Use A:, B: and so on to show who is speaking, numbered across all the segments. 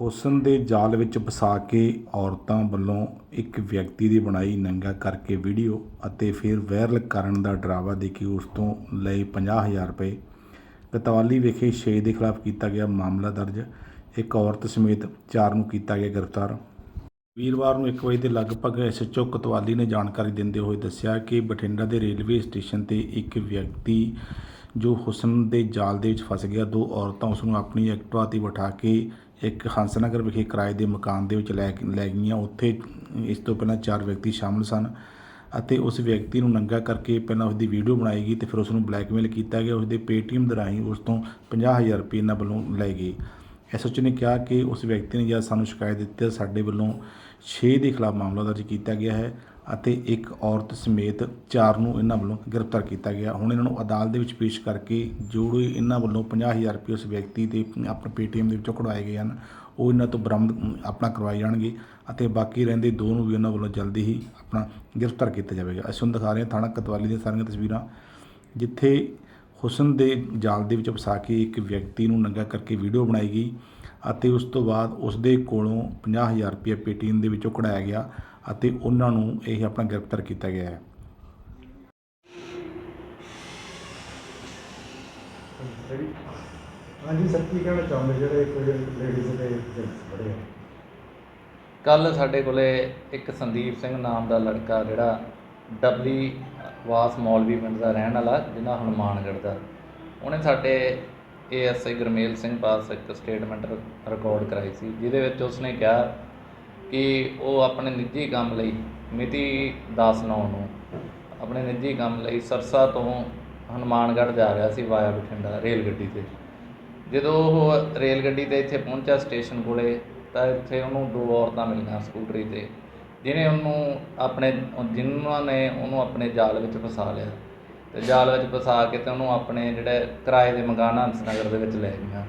A: ਹੁਸਨ ਦੇ ਜਾਲ ਵਿੱਚ ਫਸਾ ਕੇ ਔਰਤਾਂ ਵੱਲੋਂ ਇੱਕ ਵਿਅਕਤੀ ਦੀ ਬਣਾਈ ਨੰਗਾ ਕਰਕੇ ਵੀਡੀਓ ਅਤੇ ਫਿਰ ਵਾਇਰਲ ਕਰਨ ਦਾ ਡਰਾਵਾ ਦੇ ਕੇ ਉਸ ਤੋਂ ਲਏ 50000 ਰੁਪਏ। ਕਤਵਾਲੀ ਵਿਖੇ ਸ਼ੇ ਦੇ ਖਿਲਾਫ ਕੀਤਾ ਗਿਆ ਮਾਮਲਾ ਦਰਜ। ਇੱਕ ਔਰਤ ਸਮੇਤ ਚਾਰ ਨੂੰ ਕੀਤਾ ਗਿਆ ਗ੍ਰਿਫਤਾਰ। ਵੀਰਵਾਰ ਨੂੰ 1 ਵਜੇ ਦੇ ਲਗਭਗ ਐਸਐਚਓ ਕਤਵਾਲੀ ਨੇ ਜਾਣਕਾਰੀ ਦਿੰਦੇ ਹੋਏ ਦੱਸਿਆ ਕਿ ਬਠਿੰਡਾ ਦੇ ਰੇਲਵੇ ਸਟੇਸ਼ਨ ਤੇ ਇੱਕ ਵਿਅਕਤੀ ਜੋ ਹੁਸਨ ਦੇ ਜਾਲ ਦੇ ਵਿੱਚ ਫਸ ਗਿਆ, ਦੋ ਔਰਤਾਂ ਉਸ ਨੂੰ ਆਪਣੀ ਐਕਟਿਵਾ ਤੇ ਬਿਠਾ ਕੇ ਇੱਕ ਹੰਸਨਗਰ ਵਿਖੇ ਕਿਰਾਏ ਦੇ ਮਕਾਨ ਦੇ ਵਿੱਚ ਲੈ ਲੈ ਗਈਆਂ। ਉੱਥੇ ਇਸ ਤੋਂ ਪਹਿਲਾਂ ਚਾਰ ਵਿਅਕਤੀ ਸ਼ਾਮਲ ਸਨ ਅਤੇ ਉਸ ਵਿਅਕਤੀ ਨੂੰ ਨੰਗਾ ਕਰਕੇ ਪਹਿਲਾਂ ਉਸ ਦੀ ਵੀਡੀਓ ਬਣਾਈ ਗਈ ਤੇ ਫਿਰ ਉਸ ਨੂੰ ਬਲੈਕਮੇਲ ਕੀਤਾ ਗਿਆ। ਉਸ ਦੇ ਪੇਟੀਐਮ ਦੇ ਰਾਹੀਂ ਉਸ ਤੋਂ 50000 ਰੁਪਏ ਇਹਨਾਂ ਵੱਲੋਂ ਲਏ ਗਏ। ਐਸਐਚਓ ਨੇ ਕਿਹਾ ਕਿ ਉਸ ਵਿਅਕਤੀ ਨੇ ਜਦ ਸਾਨੂੰ ਸ਼ਿਕਾਇਤ ਦਿੱਤੀ ਤਾਂ ਸਾਡੇ ਵੱਲੋਂ 6 ਦੇ ਖਿਲਾਫ ਮਾਮਲਾ ਦਰਜ ਕੀਤਾ ਗਿਆ ਹੈ। ਅਤੇ ਇੱਕ ਔਰਤ ਸਮੇਤ ਚਾਰ ਨੂੰ ਇਹਨਾਂ ਵੱਲੋਂ ਗ੍ਰਿਫਤਾਰ ਕੀਤਾ ਗਿਆ। ਹੁਣ ਇਹਨਾਂ ਨੂੰ ਅਦਾਲਤ ਦੇ ਵਿੱਚ ਪੇਸ਼ ਕਰਕੇ ਜੋ ਇਹਨਾਂ ਵੱਲੋਂ 50000 ਰੁਪਏ ਉਸ ਵਿਅਕਤੀ ਦੇ ਆਪਣੇ ਪੇਟੀਐਮ ਦੇ ਵਿੱਚੋਂ ਕਢਵਾਏ ਗਏ ਹਨ, ਉਹ ਇਹਨਾਂ ਤੋਂ ਬਰਾਮਦ ਆਪਣਾ ਕਰਵਾਏ ਜਾਣਗੇ ਅਤੇ ਬਾਕੀ ਰਹਿੰਦੇ ਦੋ ਨੂੰ ਵੀ ਉਹਨਾਂ ਵੱਲੋਂ ਜਲਦੀ ਹੀ ਆਪਣਾ ਗ੍ਰਿਫਤਾਰ ਕੀਤਾ ਜਾਵੇਗਾ। ਅਸੀਂ ਤੁਹਾਨੂੰ ਦਿਖਾ ਰਹੇ ਹਾਂ ਥਾਣਾ ਕਤਵਾਲੀ ਦੀਆਂ ਸਾਰੀਆਂ ਤਸਵੀਰਾਂ, ਜਿੱਥੇ ਹੁਸਨ ਦੇ ਜਾਲ ਦੇ ਵਿੱਚ ਫਸਾ ਕੇ ਇੱਕ ਵਿਅਕਤੀ ਨੂੰ ਨੰਗਾ ਕਰਕੇ ਵੀਡੀਓ ਬਣਾਈ ਗਈ ਅਤੇ ਉਸ ਤੋਂ ਬਾਅਦ ਉਸ ਦੇ ਕੋਲੋਂ 50000 ਰੁਪਏ ਪੇਟੀਐਮ ਦੇ ਵਿੱਚੋਂ ਕਢਾਇਆ ਗਿਆ। ਅਤੇ ਉਹਨਾਂ ਨੂੰ ਇਹ ਆਪਣਾ ਗ੍ਰਿਫਤਾਰ ਕੀਤਾ ਗਿਆ ਹੈ।
B: ਹਾਂਜੀ ਸਰ ਕੀ ਕਹਿਣਾ ਚਾਹੁੰਦੇ ਜਿਹੜੇ ਕੁਝ ਲੇਡੀਜ਼ ਤੇ ਜੈਂਟਸ ਬੜੇ ਆ?
C: ਕੱਲ ਸਾਡੇ ਕੋਲੇ ਇੱਕ ਸੰਦੀਪ ਸਿੰਘ ਨਾਮ ਦਾ ਲੜਕਾ ਜਿਹੜਾ ਡਬਲੀ ਵਾਸ ਮੌਲਵੀ ਪਿੰਡ ਦਾ ਰਹਿਣ ਵਾਲਾ ਜਿਹਦਾ ਹਨੂਮਾਨਗੜ੍ਹ ਦਾ। ਉਹਨੇ ਸਾਡੇ ਏਐਸਆਈ ਗੁਰਮੇਲ ਸਿੰਘ ਪਾਸ ਇੱਕ ਸਟੇਟਮੈਂਟ ਰਿਕਾਰਡ ਕਰਾਈ ਸੀ ਜਿਹਦੇ ਵਿੱਚ ਉਸਨੇ ਕਿਹਾ ਕਿ ਉਹ ਆਪਣੇ ਨਿੱਜੀ ਕੰਮ ਲਈ, ਮਿਤੀ 10 ਨੌ ਨੂੰ, ਆਪਣੇ ਨਿੱਜੀ ਕੰਮ ਲਈ ਸਰਸਾ ਤੋਂ ਹਨੂਮਾਨਗੜ੍ਹ ਜਾ ਰਿਹਾ ਸੀ ਵਾਇਆ ਬਠਿੰਡਾ ਰੇਲ ਗੱਡੀ ਤੇ। ਜਦੋਂ ਉਹ ਰੇਲ ਗੱਡੀ ਤੇ ਇੱਥੇ ਪਹੁੰਚਿਆ ਸਟੇਸ਼ਨ ਕੋਲੇ, ਤਾਂ ਇੱਥੇ ਉਹਨੂੰ ਦੋ ਔਰਤਾਂ ਮਿਲੀਆਂ ਸਕੂਟਰੀ ਤੇ, ਜਿਹਨੇ ਉਹਨੂੰ ਆਪਣੇ ਜਿਨ੍ਹਾਂ ਨੇ ਉਹਨੂੰ ਆਪਣੇ ਜਾਲ ਵਿੱਚ ਫਸਾ ਲਿਆ। ਤੇ ਜਾਲ ਵਿੱਚ ਫਸਾ ਕੇ ਤੇ ਉਹਨੂੰ ਆਪਣੇ ਜਿਹੜੇ ਕਿਰਾਏ ਦੇ ਮਕਾਨ ਹੰਸਨਗਰ ਦੇ ਵਿੱਚ ਲੈ ਗਈਆਂ।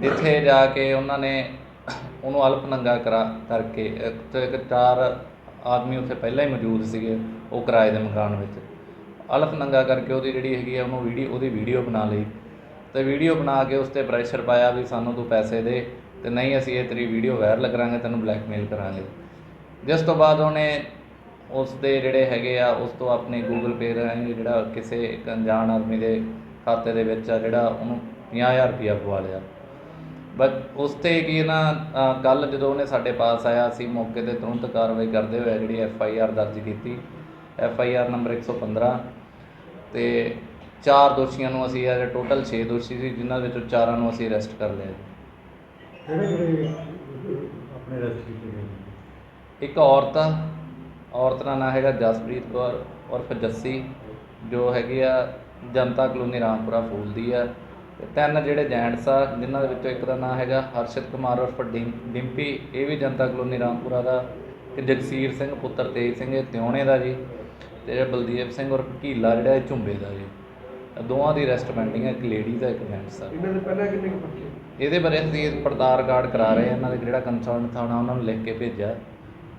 C: ਜਿੱਥੇ ਜਾ ਕੇ ਉਹਨਾਂ ਨੇ ਉਹਨੂੰ ਅਲਪ ਨੰਗਾ ਕਰਾ ਕਰਕੇ, ਇੱਕ ਚਾਰ ਆਦਮੀ ਉੱਥੇ ਪਹਿਲਾਂ ਹੀ ਮੌਜੂਦ ਸੀਗੇ, ਉਹ ਕਿਰਾਏ ਦੇ ਮਕਾਨ ਵਿੱਚ। ਅਲਫ ਨੰਗਾ ਕਰਕੇ ਉਹਦੀ ਜਿਹੜੀ ਹੈਗੀ ਆ, ਉਹਨੂੰ ਵੀਡੀਓ, ਉਹਦੀ ਵੀਡੀਓ ਬਣਾ ਲਈ। ਤੇ ਵੀਡੀਓ ਬਣਾ ਕੇ ਉਸ ਤੇ ਪ੍ਰੈਸ਼ਰ ਪਾਇਆ ਵੀ ਸਾਨੂੰ ਤੂੰ ਪੈਸੇ ਦੇ ਤੇ ਨਹੀਂ ਅਸੀਂ ਇਹ ਤੇਰੀ ਵੀਡੀਓ ਵਾਇਰਲ ਕਰਾਂਗੇ, ਤੈਨੂੰ ਬਲੈਕਮੇਲ ਕਰਾਂਗੇ। ਜਿਸ ਤੋਂ ਬਾਅਦ ਉਹਨੇ ਉਸ ਦੇ ਜਿਹੜੇ ਹੈਗੇ ਆ, ਉਸ ਤੋਂ ਆਪਣੇ ਗੂਗਲ ਪੇ ਰਾਹੀਂ ਜਿਹੜਾ ਕਿਸੇ ਇੱਕ ਅਣਜਾਣ ਆਦਮੀ ਦੇ ਖਾਤੇ ਦੇ ਵਿੱਚ ਆ, ਜਿਹੜਾ ਉਹਨੂੰ 50000 ਰੁਪਇਆ ਪਵਾ ਲਿਆ। ਉਸ ਤੇ ਕੀ ਨਾ ਕੱਲ ਜਦੋਂ ਉਹਨੇ ਸਾਡੇ ਪਾਸ ਆਇਆ ਅਸੀਂ ਮੌਕੇ ਤੇ ਤੁਰੰਤ ਕਾਰਵਾਈ ਕਰਦੇ ਹੋਏ ਜਿਹੜੀ ਐਫ ਆਈ ਆਰ ਦਰਜ ਕੀਤੀ। ਐਫ ਆਈ ਆਰ ਨੰਬਰ 115 ਤੇ ਚਾਰ ਦੋਸ਼ੀਆਂ ਨੂੰ ਅਸੀਂ ਇਹ ਟੋਟਲ 6 ਦੋਸ਼ੀ ਸੀ ਜਿਨ੍ਹਾਂ ਵਿੱਚੋਂ ਚਾਰਾਂ ਨੂੰ ਅਸੀਂ ਅਰੈਸਟ ਕਰ ਲਿਆ
B: ਆਪਣੇ ਕੀਤੇ ਗਏ ਨੇ।
C: ਇੱਕ ਔਰਤ ਔਰਤ ਦਾ ਨਾਂ ਹੈਗਾ ਜਸਪ੍ਰੀਤ ਕੌਰ ਉਰਫ ਜੱਸੀ ਜੋ ਹੈਗੀ ਆ ਜਨਤਾ ਕਲੋਨੀ ਰਾਮਪੁਰਾ ਫੂਲ ਦੀ ਆ। ਤੇ ਤਿੰਨ ਜਿਹੜੇ ਜੈਂਟਸ ਆ ਜਿਨ੍ਹਾਂ ਦੇ ਵਿੱਚੋਂ ਇੱਕ ਦਾ ਨਾਂ ਹੈਗਾ ਹਰਸ਼ਿਤ ਕੁਮਾਰ ਉਰਫ ਡਿੰ- ਡਿੰਪੀ ਇਹ ਵੀ ਜਨਤਾ ਕਲੋਨੀ ਰਾਮਪੁਰਾ ਦਾ ਤੇ ਜਗਸੀਰ ਸਿੰਘ ਪੁੱਤਰ ਤੇਜ ਸਿੰਘ ਇਹ ਤਿਉਣੇ ਦਾ ਜੀ ਤੇ ਜਿਹੜਾ ਬਲਦੀਪ ਸਿੰਘ ਉਰਫ ਕੀਲਾ ਜਿਹੜਾ ਇਹ ਝੁੰਬੇ ਦਾ ਜੀ। ਦੋਵਾਂ ਦੀ ਅਰੈਸਟ ਪੈਂਡਿੰਗ ਹੈ ਇੱਕ ਲੇਡੀ ਦਾ ਇੱਕ ਜੈਂਟਸ ਆ।
B: ਇਹਨਾਂ ਦੇ ਪਹਿਲਾਂ ਕਿੰਨੇ ਕੁ ਪਰਚੇ
C: ਇਹਦੇ ਬਾਰੇ ਅਸੀਂ ਪੜਤਾਲ ਕਾਰਡ ਕਰਾ ਰਹੇ ਹਾਂ ਇਹਨਾਂ ਦੇ ਜਿਹੜਾ ਕੰਸਰਨ ਥਾਣਾ ਉਹਨਾਂ ਨੂੰ ਲਿਖ ਕੇ ਭੇਜਿਆ।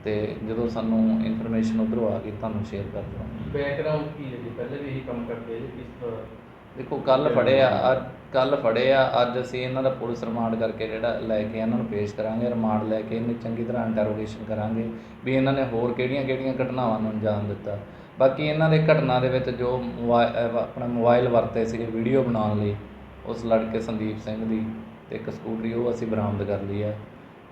C: ਤੇ ਜਦੋਂ ਸਾਨੂੰ ਇਨਫੋਰਮੇਸ਼ਨ ਉਧਰੋਂ ਆ ਗਈ ਤੁਹਾਨੂੰ ਸ਼ੇਅਰ ਕਰ ਦਵਾਂਗੇ
D: ਬੈਕਗ੍ਰਾਉਂਡ ਕੀ ਹੈ ਜੀ? ਪਹਿਲੇ ਵੀ ਇਹੀ ਕੰਮ ਕਰਦੇ ਜੀ ਕਿਸ ਤਰ੍ਹਾਂ
C: ਦੇਖੋ ਕੱਲ ਫੜੇ ਆ ਅੱਜ ਕੱਲ ਫੜੇ ਆ ਅੱਜ ਅਸੀਂ ਇਹਨਾਂ ਦਾ ਪੁਲਿਸ ਰਿਮਾਂਡ ਕਰਕੇ ਜਿਹੜਾ ਲੈ ਕੇ ਇਹਨਾਂ ਨੂੰ ਪੇਸ਼ ਕਰਾਂਗੇ ਰਿਮਾਂਡ ਲੈ ਕੇ ਇਹਨੂੰ ਚੰਗੀ ਤਰ੍ਹਾਂ ਇੰਟਰੋਗੇਸ਼ਨ ਕਰਾਂਗੇ ਵੀ ਇਹਨਾਂ ਨੇ ਹੋਰ ਕਿਹੜੀਆਂ-ਕਿਹੜੀਆਂ ਘਟਨਾਵਾਂ ਨੂੰ ਅੰਜਾਮ ਦਿੱਤਾ। ਬਾਕੀ ਇਹਨਾਂ ਦੇ ਘਟਨਾ ਦੇ ਵਿੱਚ ਜੋ ਆਪਣਾ ਮੋਬਾਈਲ ਵਰਤੇ ਸੀਗੇ ਵੀਡੀਓ ਬਣਾਉਣ ਲਈ ਉਸ ਲੜਕੇ ਸੰਦੀਪ ਸਿੰਘ ਦੀ ਤੇ ਇੱਕ ਸਕੂਟਰੀ ਉਹ ਅਸੀਂ ਬਰਾਮਦ ਕਰ ਲਈ ਹੈ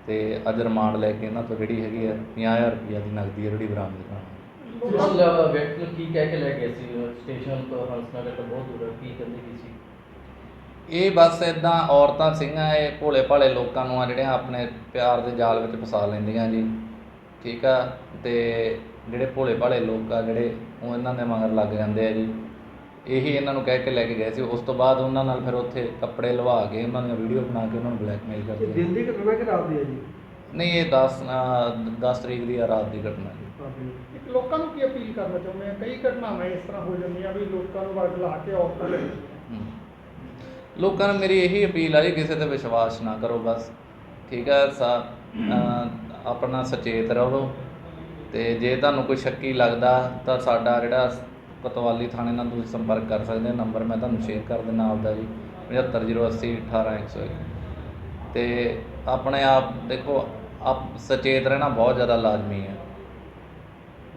C: ਤੇ ਅੱਜ ਰਿਮਾਂਡ ਲੈ ਕੇ ਇਹਨਾਂ ਤੋਂ ਜਿਹੜੀ ਹੈਗੀ ਹੈ 50000 ਰੁਪਈਆ ਦੀ ਨਕਦੀ ਹੈ ਜਿਹੜੀ ਬਰਾਮਦ ਕਰਾਂਗੇ
D: ਮਤਲਬ ਵਿਅਕਤੀ ਨੂੰ ਕੀ ਕਹਿ ਕੇ ਲੈ ਗਏ ਸੀ? ਸਟੇਸ਼ਨ ਤੋਂ ਹੰਸਨਗਰ ਤੋਂ ਬਹੁਤ ਦੂਰ ਹੈ ਕੀ ਕਹਿੰਦੇ ਕੀ ਸੀ?
C: ਇਹ ਬਸ ਇਦਾਂ ਔਰਤਾਂ ਸਿੰਘਾਂ ਇਹ ਭੋਲੇ ਭਾਲੇ ਲੋਕਾਂ ਨੂੰ ਆ ਜਿਹੜੀਆਂ ਆਪਣੇ ਪਿਆਰ ਦੇ ਜਾਲ ਵਿੱਚ ਫਸਾ ਲੈਂਦੀਆਂ ਜੀ। ਠੀਕ ਆ? ਤੇ ਜਿਹੜੇ ਭੋਲੇ ਭਾਲੇ ਲੋਕ ਆ ਜਿਹੜੇ ਉਹ ਇਹਨਾਂ ਦੇ ਮਗਰ ਲੱਗ ਜਾਂਦੇ ਆ ਜੀ। ਇਹੀ ਇਹਨਾਂ ਨੂੰ ਕਹਿ ਕੇ ਲੈ ਕੇ ਗਏ ਸੀ। ਉਸ ਤੋਂ ਬਾਅਦ ਉਹਨਾਂ ਨਾਲ ਫਿਰ ਉੱਥੇ ਕੱਪੜੇ ਲਵਾ ਕੇ ਉਹਨਾਂ ਦੀਆਂ ਵੀਡੀਓ ਬਣਾ ਕੇ ਉਹਨਾਂ ਨੂੰ ਬਲੈਕਮੇਲ ਕਰਦੇ ਆ।
B: ਦਿਨ ਦੀ ਘਟਨਾ ਕਿ ਰਾਤ ਦੀ ਹੈ ਜੀ?
C: ਨਹੀਂ ਇਹ 10 10 ਤਰੀਕ ਦੀ ਆ ਰਾਤ ਦੀ ਘਟਨਾ ਜੀ।
E: ਇੱਕ ਲੋਕਾਂ ਨੂੰ ਕੀ ਅਪੀਲ ਕਰਨਾ ਚਾਹੁੰਦੇ ਆ? ਕਈ ਘਟਨਾਵਾਂ ਇਸ ਤਰ੍ਹਾਂ ਹੋ ਜਾਂਦੀਆਂ ਵੀ ਲੋਕਾਂ ਨੂੰ ਵਰਗ ਲਾ ਕੇ ਔਰਤਾਂ ਲੈ।
C: ਲੋਕਾਂ ਨੂੰ ਮੇਰੀ ਇਹੀ ਅਪੀਲ ਆ ਜੀ ਕਿਸੇ ਤੇ ਵਿਸ਼ਵਾਸ ਨਾ ਕਰੋ ਬਸ। ਠੀਕ ਹੈ ਸਾ ਆਪਣਾ ਸੁਚੇਤ ਰਹੋ। ਤੇ ਜੇ ਤੁਹਾਨੂੰ ਕੋਈ ਸ਼ੱਕੀ ਲੱਗਦਾ ਤਾਂ ਸਾਡਾ ਜਿਹੜਾ ਕੋਤਵਾਲੀ ਥਾਣੇ ਨਾਲ ਤੁਸੀਂ ਸੰਪਰਕ ਕਰ ਸਕਦੇ ਹੋ। ਨੰਬਰ ਮੈਂ ਤੁਹਾਨੂੰ ਸ਼ੇਅਰ ਕਰ ਦਿੰਦਾ ਆਪਦਾ ਜੀ 7508018101 ਤੇ ਆਪਣੇ ਆਪ ਦੇਖੋ ਆਪ ਸਚੇਤ ਰਹਿਣਾ ਬਹੁਤ ਜ਼ਿਆਦਾ ਲਾਜ਼ਮੀ ਹੈ।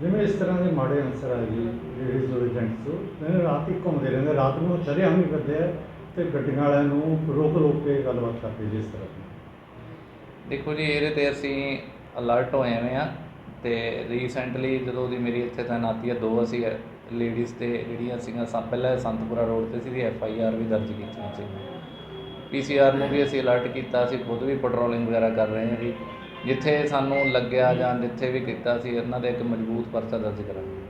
B: ਜਿਵੇਂ ਇਸ ਤਰ੍ਹਾਂ ਦੇ ਮਾੜੇ ਅਨਸਰ ਆ ਜੀ ਲੇਡੀਜ਼ ਔਰ ਜੈਂਟਸ ਇਹਨਾਂ ਰਾਤ ਹੀ ਘੁੰਮਦੇ ਰਹਿੰਦੇ ਰਾਤ ਨੂੰ ਸ਼ਰੇਆਮ ਹੀ ਕਰਦੇ ਆ ਤੇ ਗੱਡੀਆਂ ਵਾਲਿਆਂ ਨੂੰ ਰੋਕ ਰੋਕ ਕੇ ਗੱਲਬਾਤ ਕਰਦੇ ਜੀ ਇਸ ਤਰ੍ਹਾਂ ਦੀ।
C: ਦੇਖੋ ਜੀ ਇਹਦੇ ਤੇ ਅਸੀਂ ਅਲਰਟ ਹੋਏ ਹੋਏ ਆ ਤੇ ਰੀਸੈਂਟਲੀ ਜਦੋਂ ਦੀ ਮੇਰੀ ਇੱਥੇ ਤੈਨਾਤੀ ਹੈ ਦੋ ਅਸੀਂ ਲੇਡੀਜ਼ ਤੇ ਜਿਹੜੀਆਂ ਸੀਗੀਆਂ ਸਭ ਪਹਿਲਾਂ ਸੰਤਪੁਰਾ ਰੋਡ ਤੇ ਸੀ ਦੀ ਐਫ ਆਈ ਆਰ ਵੀ ਦਰਜ ਕੀਤੀਆਂ ਸੀ ਪੀ ਸੀ ਆਰ ਨੂੰ ਵੀ ਅਸੀਂ ਅਲਰਟ ਕੀਤਾ ਅਸੀਂ ਖੁਦ ਵੀ ਪੈਟਰੋਲਿੰਗ ਵਗੈਰਾ ਕਰ ਰਹੇ ਹਾਂ ਜੀ। ਜਿੱਥੇ ਸਾਨੂੰ ਲੱਗਿਆ ਜਾਂ ਜਿੱਥੇ ਵੀ ਕੀਤਾ ਸੀ, ਇਹਨਾਂ ਦੇ ਇੱਕ ਮਜ਼ਬੂਤ ਪਰਚਾ ਦਰਜ ਕਰਾਂਗੇ।